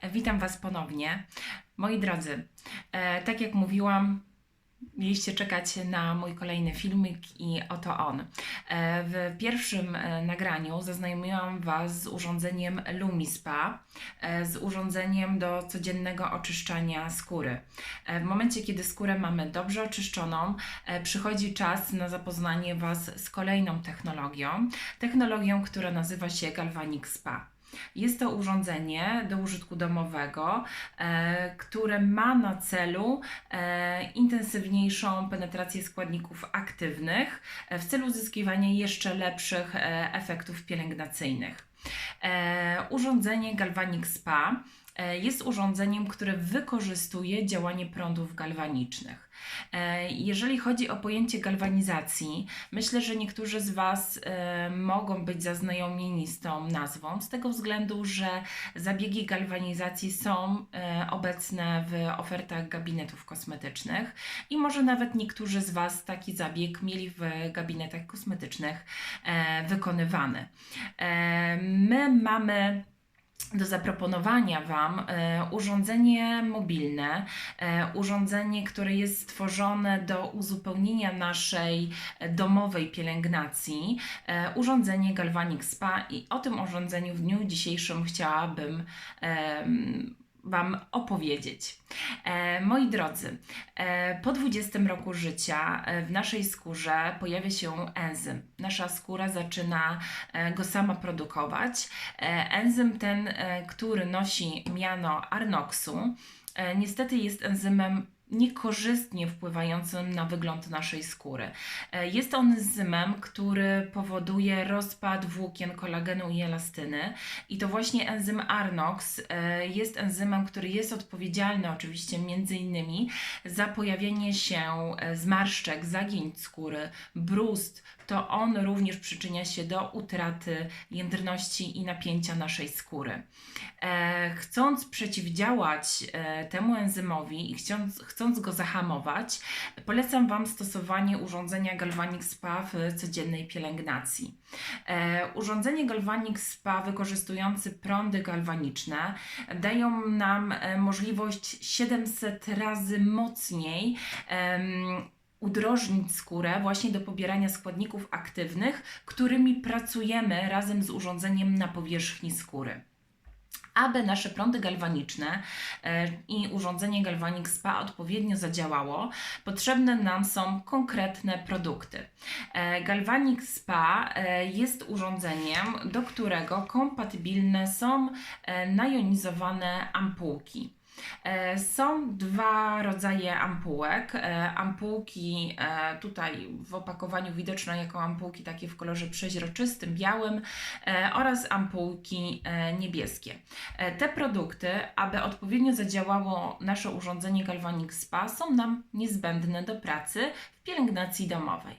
E, Witam Was ponownie. Moi drodzy, e, tak jak mówiłam, mieliście czekać na mój kolejny filmik i oto on. E, W pierwszym nagraniu zaznajomiłam Was z urządzeniem LumiSpa, z urządzeniem do codziennego oczyszczania skóry. W momencie, kiedy skórę mamy dobrze oczyszczoną, przychodzi czas na zapoznanie Was z kolejną technologią, technologią, która nazywa się Galvanic Spa. Jest to urządzenie do użytku domowego, e, które ma na celu e, intensywniejszą penetrację składników aktywnych e, w celu uzyskiwania jeszcze lepszych efektów pielęgnacyjnych. Urządzenie Galvanic Spa jest urządzeniem, które wykorzystuje działanie prądów galwanicznych. E, Jeżeli chodzi o pojęcie galwanizacji, myślę, że niektórzy z Was e, mogą być zaznajomieni z tą nazwą, z tego względu, że zabiegi galwanizacji są e, obecne w ofertach gabinetów kosmetycznych i może nawet niektórzy z Was taki zabieg mieli w gabinetach kosmetycznych e, wykonywany. E, My mamy do zaproponowania Wam e, urządzenie mobilne, e, urządzenie, które jest stworzone do uzupełnienia naszej domowej pielęgnacji, e, urządzenie Galvanic Spa i o tym urządzeniu w dniu dzisiejszym chciałabym Wam opowiedzieć. E, moi drodzy, e, po 20 roku życia e, w naszej skórze pojawia się enzym. Nasza skóra zaczyna e, go sama produkować. E, enzym ten, e, który nosi miano Arnoxu, e, niestety jest enzymem niekorzystnie wpływającym na wygląd naszej skóry. E, Jest on enzymem, który powoduje rozpad włókien kolagenu i elastyny i to właśnie enzym Arnox e, jest enzymem, który jest odpowiedzialny oczywiście między innymi za pojawienie się e, zmarszczek, zagięć skóry, brust. To on również przyczynia się do utraty jędrności i napięcia naszej skóry. Chcąc przeciwdziałać temu enzymowi i chcąc, chcąc go zahamować, polecam Wam stosowanie urządzenia Galvanic Spa w codziennej pielęgnacji. E, urządzenie Galvanic Spa wykorzystujące prądy galwaniczne dają nam e, możliwość 700 razy mocniej udrożnić skórę właśnie do pobierania składników aktywnych, którymi pracujemy razem z urządzeniem na powierzchni skóry. Aby nasze prądy galwaniczne e, i urządzenie Galvanic Spa odpowiednio zadziałało, potrzebne nam są konkretne produkty. E, Galvanic Spa e, jest urządzeniem, do którego kompatybilne są najonizowane ampułki. E, Są dwa rodzaje ampułek. E, Ampułki e, tutaj w opakowaniu widoczne jako ampułki takie w kolorze przeźroczystym, białym oraz ampułki niebieskie. Te produkty, aby odpowiednio zadziałało nasze urządzenie Galvanic Spa, są nam niezbędne do pracy w pielęgnacji domowej.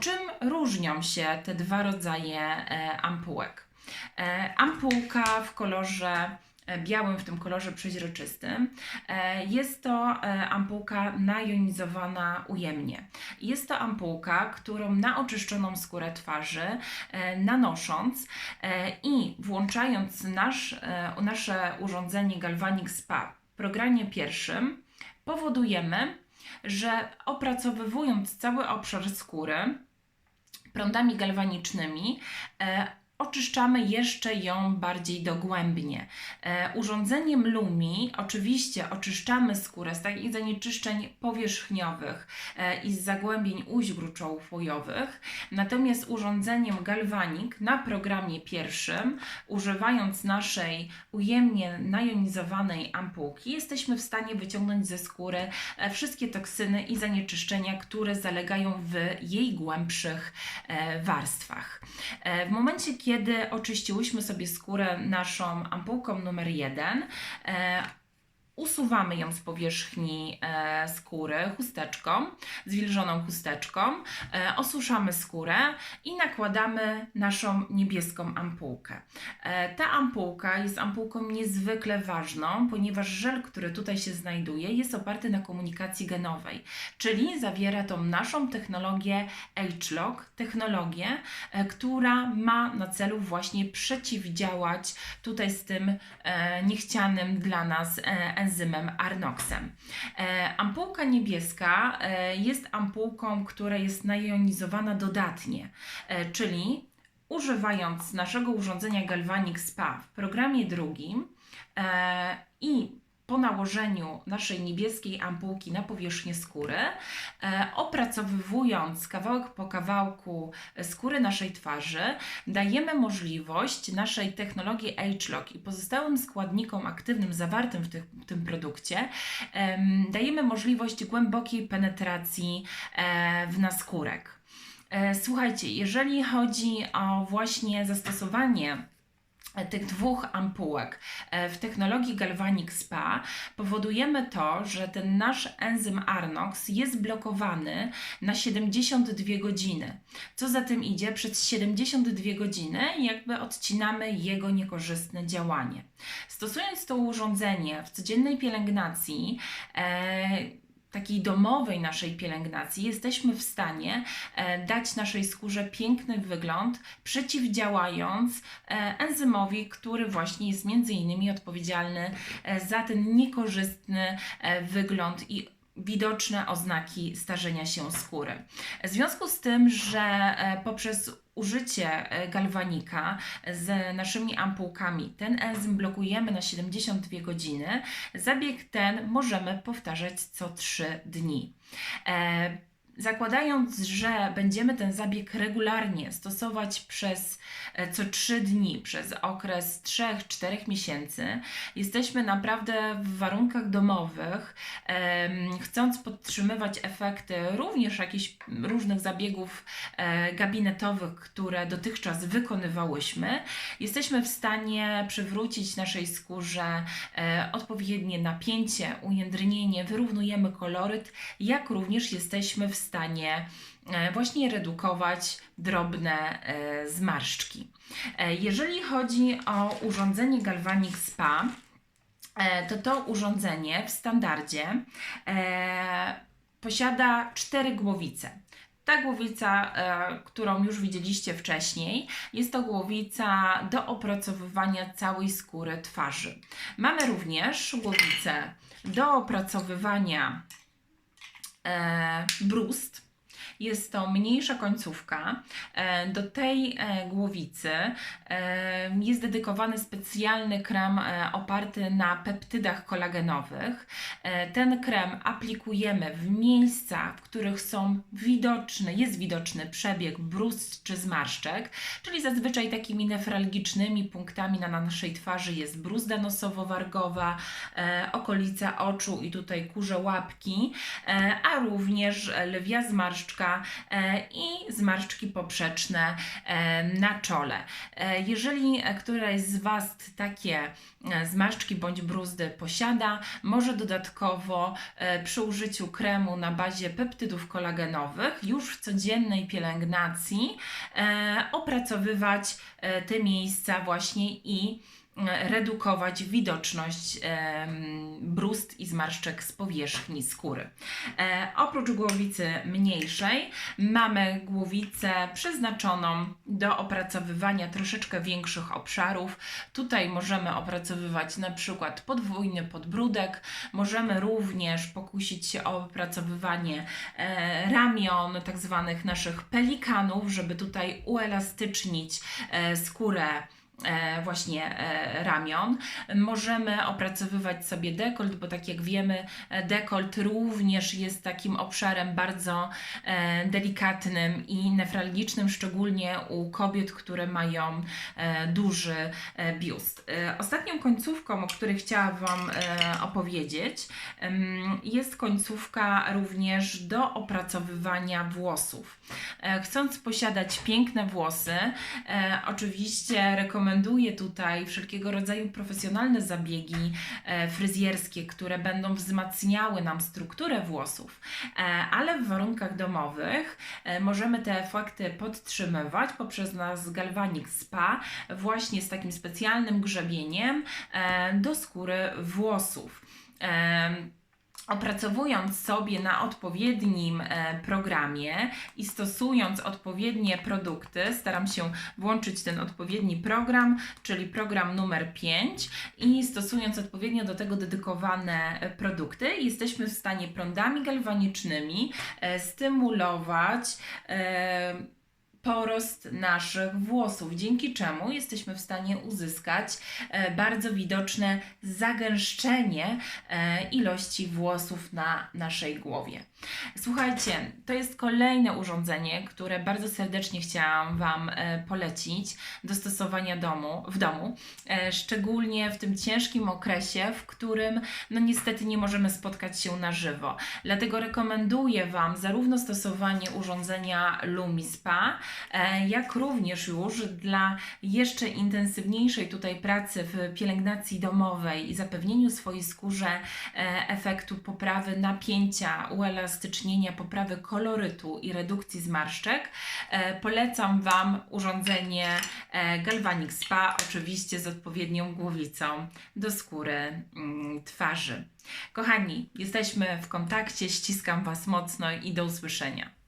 Czym różnią się te dwa rodzaje ampułek? Ampułka w kolorze białym, w tym kolorze przeźroczystym. E, Jest to e, ampułka najonizowana ujemnie. Jest to ampułka, którą na oczyszczoną skórę twarzy e, nanosząc e, i włączając nasz, e, nasze urządzenie Galvanic Spa w programie pierwszym, powodujemy, że opracowywując cały obszar skóry prądami galwanicznymi, e, oczyszczamy jeszcze ją bardziej dogłębnie. E, urządzeniem Lumi oczywiście oczyszczamy skórę z takich zanieczyszczeń powierzchniowych e, i z zagłębień uźgru czołówkojowych, natomiast urządzeniem Galvanic na programie pierwszym, używając naszej ujemnie najonizowanej ampułki, jesteśmy w stanie wyciągnąć ze skóry e, wszystkie toksyny i zanieczyszczenia, które zalegają w jej głębszych warstwach. W momencie, kiedy oczyściłyśmy sobie skórę naszą ampułką numer jeden, e, usuwamy ją z powierzchni e, skóry chusteczką, zwilżoną chusteczką, e, osuszamy skórę i nakładamy naszą niebieską ampułkę. E, ta ampułka jest ampułką niezwykle ważną, ponieważ żel, który tutaj się znajduje, jest oparty na komunikacji genowej, czyli zawiera tą naszą technologię H-Log, technologię, która ma na celu właśnie przeciwdziałać tutaj z tym niechcianym dla nas e, enzymem Arnoxem. E, ampułka niebieska e, jest ampułką, która jest najonizowana dodatnie, e, czyli używając naszego urządzenia Galvanic Spa w programie drugim i po nałożeniu naszej niebieskiej ampułki na powierzchnię skóry, e, opracowywując kawałek po kawałku skóry naszej twarzy, dajemy możliwość naszej technologii H-Lock i pozostałym składnikom aktywnym zawartym w, tych, w tym produkcie, em, dajemy możliwość głębokiej penetracji e, w naskórek. E, Słuchajcie, jeżeli chodzi o właśnie zastosowanie tych dwóch ampułek e, w technologii Galvanic Spa powodujemy to, że ten nasz enzym Arnox jest blokowany na 72 godziny. Co za tym idzie, przez 72 godziny jakby odcinamy jego niekorzystne działanie. Stosując to urządzenie w codziennej pielęgnacji, e, takiej domowej naszej pielęgnacji jesteśmy w stanie e, dać naszej skórze piękny wygląd, przeciwdziałając e, enzymowi, który właśnie jest między innymi odpowiedzialny e, za ten niekorzystny wygląd i widoczne oznaki starzenia się skóry. W związku z tym, że e, poprzez użycie e, galwanika z naszymi ampułkami ten enzym blokujemy na 72 godziny, zabieg ten możemy powtarzać co 3 dni. Zakładając, że będziemy ten zabieg regularnie stosować przez e, co 3 dni, przez okres 3-4 miesięcy, jesteśmy naprawdę w warunkach domowych, chcąc podtrzymywać efekty również jakichś różnych zabiegów e, gabinetowych, które dotychczas wykonywałyśmy, jesteśmy w stanie przywrócić naszej skórze e, odpowiednie napięcie, ujędrnienie, wyrównujemy koloryt, jak również jesteśmy w stanie e, właśnie redukować drobne e, zmarszczki. E, Jeżeli chodzi o urządzenie Galvanic Spa, to to urządzenie w standardzie posiada cztery głowice. Ta głowica, którą już widzieliście wcześniej, jest to głowica do opracowywania całej skóry twarzy. Mamy również głowicę do opracowywania e, brust. Jest to mniejsza końcówka. E, Do tej e, głowicy e, jest dedykowany specjalny krem oparty na peptydach kolagenowych. Ten krem aplikujemy w miejscach, w których są widoczne, jest widoczny przebieg brust czy zmarszczek, czyli zazwyczaj takimi nefralgicznymi punktami na naszej twarzy jest bruzda nosowo-wargowa, okolica oczu i tutaj kurze łapki, a również lwia zmarszczka e, i zmarszczki poprzeczne e, na czole. E, Jeżeli któraś z Was takie zmarszczki bądź bruzdy posiada, może dodatkowo przy użyciu kremu na bazie peptydów kolagenowych już w codziennej pielęgnacji opracowywać te miejsca właśnie i redukować widoczność brust i zmarszczek z powierzchni skóry. E, oprócz głowicy mniejszej mamy głowicę przeznaczoną do opracowywania troszeczkę większych obszarów. Tutaj możemy opracowywać na przykład podwójny podbródek, możemy również pokusić się o opracowywanie e, ramion, tak zwanych naszych pelikanów, żeby tutaj uelastycznić e, skórę właśnie e, ramion. Możemy opracowywać sobie dekolt, bo tak jak wiemy, e, dekolt również jest takim obszarem bardzo e, delikatnym i nefralgicznym, szczególnie u kobiet, które mają e, duży e, biust. E, Ostatnią końcówką, o której chciałam Wam e, opowiedzieć, jest końcówka również do opracowywania włosów. E, Chcąc posiadać piękne włosy, e, oczywiście rekomenduję rekomenduję tutaj wszelkiego rodzaju profesjonalne zabiegi e, fryzjerskie, które będą wzmacniały nam strukturę włosów, e, ale w warunkach domowych e, możemy te efekty podtrzymywać poprzez nas galvanik spa właśnie z takim specjalnym grzebieniem do skóry włosów. Opracowując sobie na odpowiednim e, programie i stosując odpowiednie produkty, staram się włączyć ten odpowiedni program, czyli program numer 5 i stosując odpowiednio do tego dedykowane e, produkty, jesteśmy w stanie prądami galwanicznymi e, stymulować porost naszych włosów, dzięki czemu jesteśmy w stanie uzyskać e, bardzo widoczne zagęszczenie e, ilości włosów na naszej głowie. Słuchajcie, to jest kolejne urządzenie, które bardzo serdecznie chciałam Wam e, polecić do stosowania domu, w domu, szczególnie w tym ciężkim okresie, w którym no niestety nie możemy spotkać się na żywo. Dlatego rekomenduję Wam zarówno stosowanie urządzenia Lumi Spa, e, jak również już dla jeszcze intensywniejszej tutaj pracy w pielęgnacji domowej i zapewnieniu swojej skórze e, efektu poprawy napięcia, uelastycznienia, poprawy kolorytu i redukcji zmarszczek, e, polecam Wam urządzenie e, Galvanic Spa, oczywiście z odpowiednią głowicą do skóry mm, twarzy. Kochani, jesteśmy w kontakcie, ściskam Was mocno i do usłyszenia.